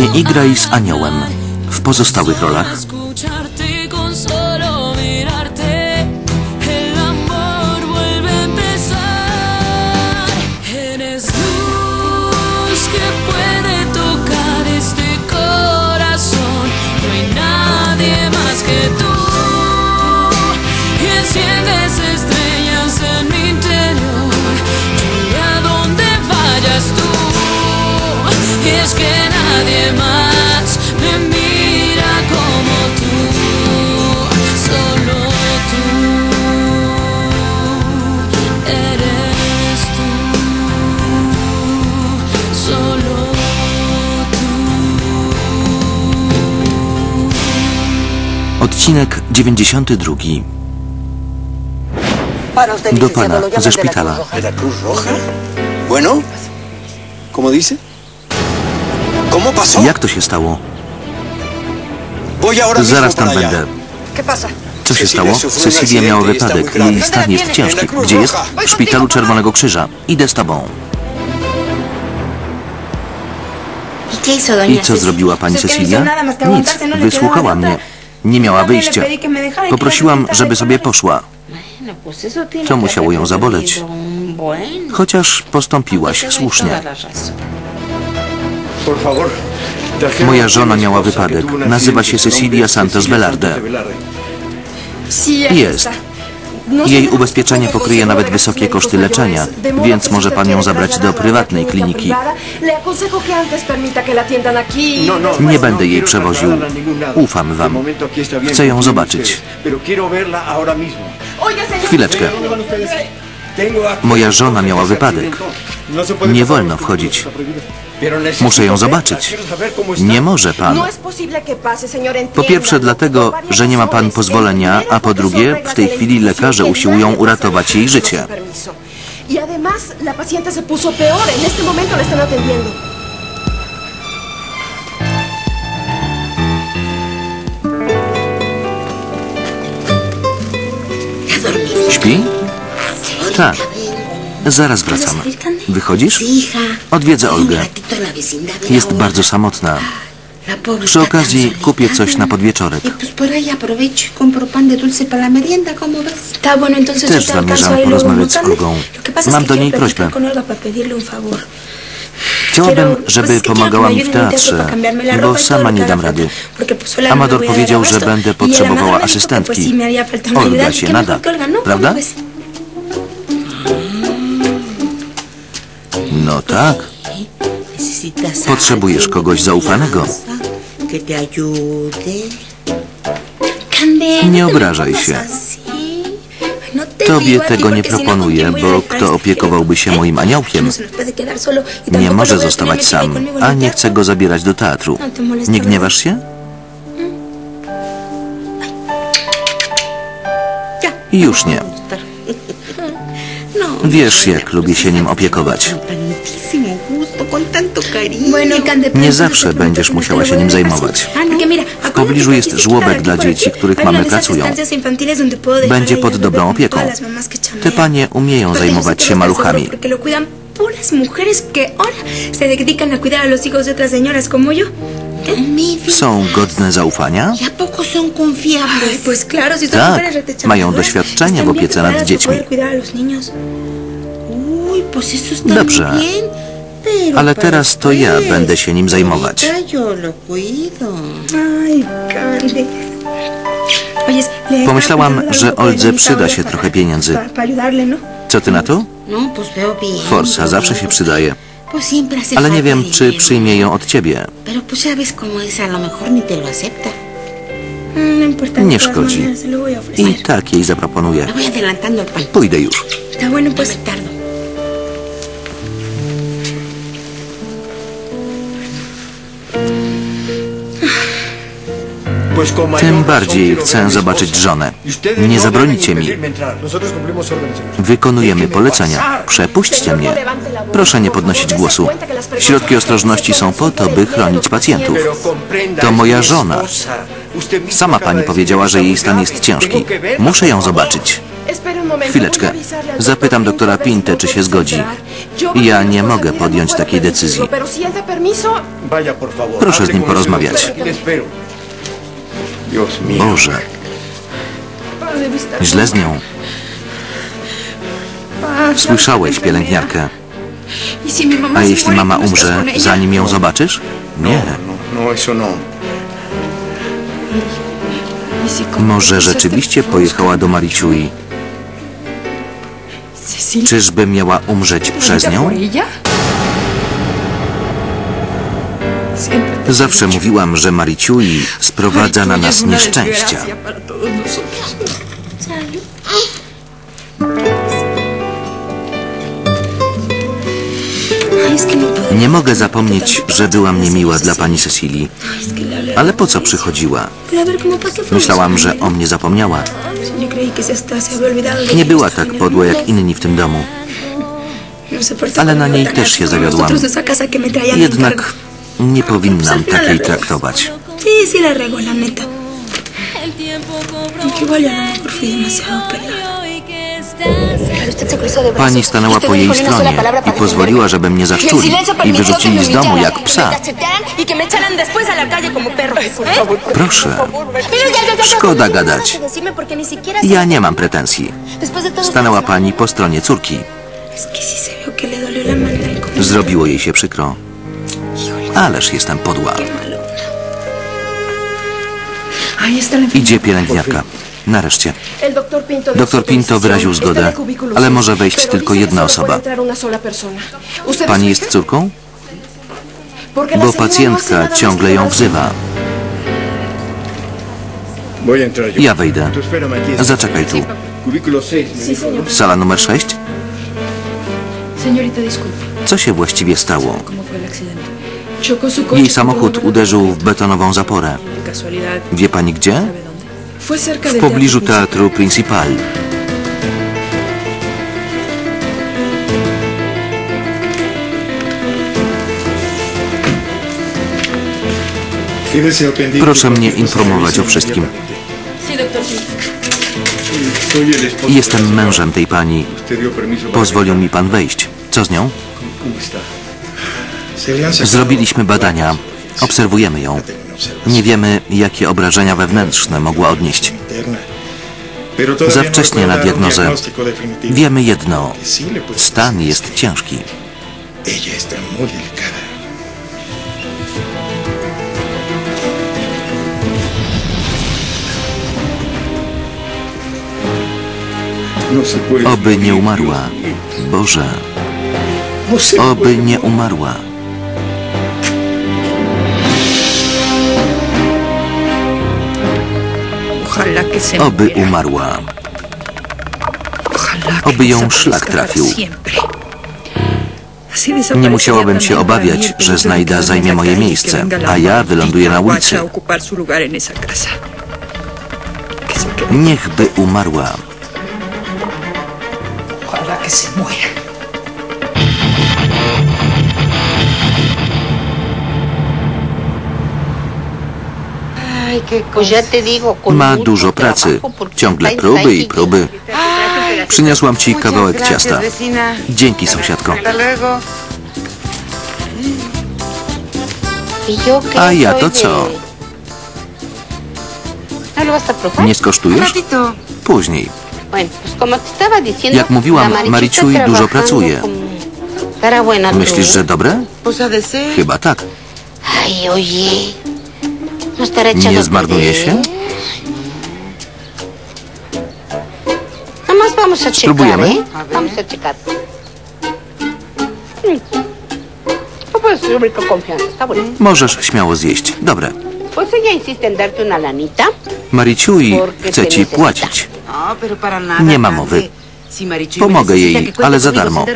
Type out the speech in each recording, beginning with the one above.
Nie igraj z aniołem. W pozostałych rolach Odcinek 92. Para usted, Do pana, ze szpitala. Cruz Roja. ¿De la Cruz Roja? Bueno, ¿cómo dice? ¿Cómo pasó? Jak to się stało? Voy ahora mismo Zaraz tam będę. ¿Qué pasa? Co się stało? Cecilia miała wypadek. Jej stan jest ciężki. Gdzie jest? W szpitalu Czerwonego Krzyża. Idę z tobą. ¿Y qué hizo doña I co zrobiła pani no Cecilia? Nic. no Wysłuchała mnie. Nie miała wyjścia. y Poprosiłam, żeby sobie poszła. To musiało ją zaboleć. Chociaż postąpiłaś słusznie. Moja żona mi miała wypadek. Nazywa się Cecilia. Santos Velarde. Jest. Jej ubezpieczenie pokryje nawet wysokie koszty leczenia, więc może pan ją zabrać do prywatnej kliniki. No, no, Nie no, będę no jej przewoził. Ufam wam. Chcę ją zobaczyć. Chwileczkę. Moja żona miała wypadek. No Nie wolno wchodzić. Muszę ją zobaczyć. Nie może pan. No. Po pierwsze dlatego, że nie ma pan pozwolenia, a po drugie w tej chwili lekarze usiłują uratować jej życie. Y además, la paciente se puso peor. En este momento la están atendiendo. Śpi? Tak. Zaraz wracam. Wychodzisz? Odwiedzę Olgę. Jest bardzo samotna. Przy okazji kupię coś na podwieczorek. Też zamierzam porozmawiać z. Olgą. Mam do niej prośbę. Chciałabym, żeby pomagała mi w teatrze, bo sama nie dam rady. Amador powiedział, że będę potrzebowała asystentki. Olga się nada, prawda? No tak. Potrzebujesz kogoś zaufanego. Nie obrażaj się. Tobie tego nie porque si no, ¿con proponuję, bo kto opiekowałby się moim aniołkiem? Nie może zostawać sam, a nie chcę go zabierać do teatru. Nie gniewasz się? Już nie. No. Wiesz, jak lubię się nim opiekować. Nie zawsze będziesz no musiała się nim zajmować. Porque mira, W pobliżu jest żłobek dla dzieci, których mamy pracują. Będzie pod dobrą opieką. Te panie umieją zajmować się maluchami. seguros Porque lo cuidan puras mujeres que ahora se dedican a cuidar a los hijos de otras señoras como yo. Mi vida. Są godne zaufania? ¿Y? Ay, pues claro, si Tak, mają doświadczenie w opiece nad dziećmi. Dobrze. Ale teraz to ja będę się nim zajmować. Pomyślałam, że Oldze przyda się trochę pieniędzy. Co ty na to? Forsa zawsze się przydaje. Ale nie wiem, czy przyjmie ją od ciebie. Nie szkodzi. I tak jej zaproponuję. Pójdę już. Tym bardziej chcę zobaczyć żonę. Nie no zabronicie mi. señor. Wykonujemy polecenia. Przepuśćcie mnie. Proszę nie podnosić głosu. Środki ostrożności są po to, by chronić pacjentów. To moja żona. Sama pani powiedziała, że jej stan jest ciężki. Muszę ją zobaczyć. Chwileczkę. Zapytam doctor doktora Pinte, czy si się zgodzi. Yo Ja nie mogę podjąć no takiej decyzji. Proszę z nim porozmawiać. Boże, źle z nią. Słyszałeś pielęgniarkę. ¿Y si mi mamá A jeśli mama ¿no estás umrze, zanim ją zobaczysz? Nie. No, no, no. ¿Y si como Może rzeczywiście pojechała do Mariciui. Czyżby miała umrzeć przez ¿por nią? Siempre Zawsze mówiłam, że Mariciui sprowadza na nas nieszczęścia. Nie mogę zapomnieć, że była mnie miła dla pani Cecilii. Ale po co przychodziła? Myślałam, że o mnie zapomniała. Nie była tak podła jak inni w tym domu. Ale na niej też się zawiodłam. Jednak. Nie powinnam takiej traktować. Sí, sí la regó, la neta. Aunque igual a lo mejor fui demasiado pelada. y. Pani stanęła po no jej stronie i pozwoliła, żeby mnie Y zaszczuli i wyrzucili z domu jak psa. y. ¿Eh? Proszę, Szkoda no gadać. ja nie mam pretensji. Stanęła pani po stronie córki. Zrobiło jej się przykro. Ależ jestem podła. Idzie pielęgniarka. Nareszcie. Doktor Pinto wyraził zgodę, ale może wejść tylko jedna osoba. Pani jest córką? Bo pacjentka ciągle ją wzywa. Ja wejdę. Zaczekaj tu. Cubículo 6. me dijo, ¿no? Sala numer 6? Señorita, disculpe, Co się właściwie stało? Jej samochód uderzył w betonową zaporę. Wie pani gdzie? W pobliżu teatru Principal. Proszę mnie informować o wszystkim. Jestem mężem tej pani. Pozwolił mi pan wejść. Co z nią? Zrobiliśmy badania. Obserwujemy ją. Nie wiemy, jakie obrażenia wewnętrzne mogła odnieść. Za wcześnie na diagnozę. Wiemy jedno. Stan jest ciężki. Oby nie umarła. Boże, oby nie umarła. Oby umarła. Oby ją szlak trafił. Nie musiałabym się obawiać, że Znajda zajmie moje miejsce, a ja wyląduję na ulicy. Niechby umarła. Ojalá que se muera. Ma dużo pracy. Ciągle próby i próby. Przyniosłam ci kawałek ciasta. Dzięki, sąsiadko. ¿Y A ja to co? ¿No? Nie skosztujesz? Później. Jak mówiłam, Marichuy dużo pracuje. Myślisz, że dobre? Chyba tak. Ay, oye. Nie zmarnuje się? Spróbujemy? Mm. Możesz śmiało zjeść. Dobre. Mariciui chce ci płacić. Nie ma mowy. Pomogę jej, ale za darmo.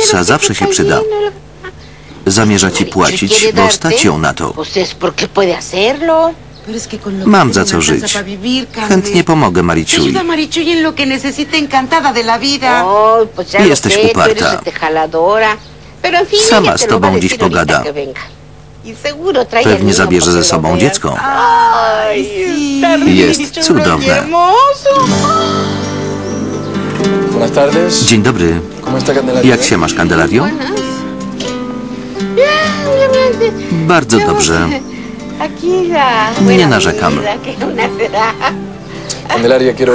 dinero zawsze się przyda. Zamierza ci płacić, bo stać ją na to. Mam za co żyć. Chętnie pomogę ya Jesteś uparta. Sama z tobą dziś pogada. Y Pewnie zabierze ze sobą dziecko. Jest cudowne. Dzień dobry. Jak się masz, Kandelario? Bardzo dobrze. Nie narzekam.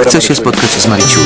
Chcę się spotkać z Mariciuj.